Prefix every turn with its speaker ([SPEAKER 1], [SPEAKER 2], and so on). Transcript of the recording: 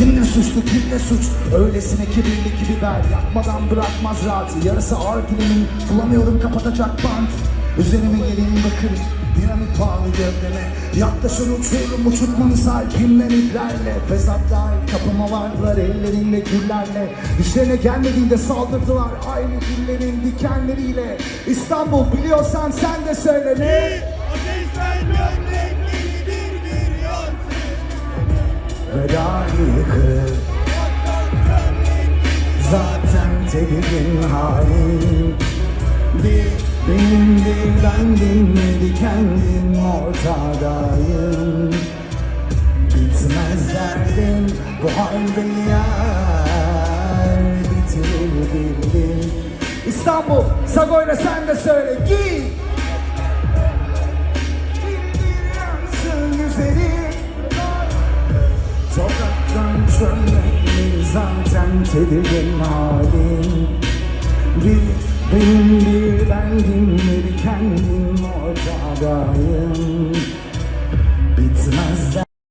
[SPEAKER 1] Kim ne suçlu kim ne suç? Öylesine kibirli ki biber Yakmadan bırakmaz rahatı Yarısı ağır dilimin Bulamıyorum kapatacak bant. Üzerime gelin bakın Dinamit bağlı gövdeme. Yaklaşır uçuyorum uçurtmanı sahipimden iplerle Fesat dahil kapıma vardılar ellerinde güllerle. İşlerine gelmediğinde saldırdılar Aynı güllerin dikenleriyle. İstanbul biliyorsan sen de söyle ne? Ve dahi yıkık Zaten tedirgin halim. Bir benim bir bendim bir kendim ortadayım. Bitmez derdim bu halde yer Bitirir bildim İstanbul, Sagoyla sen de söyle giy Çölmek zaten tedirgin halim Bir benim bir bendim bir kendim ortadayım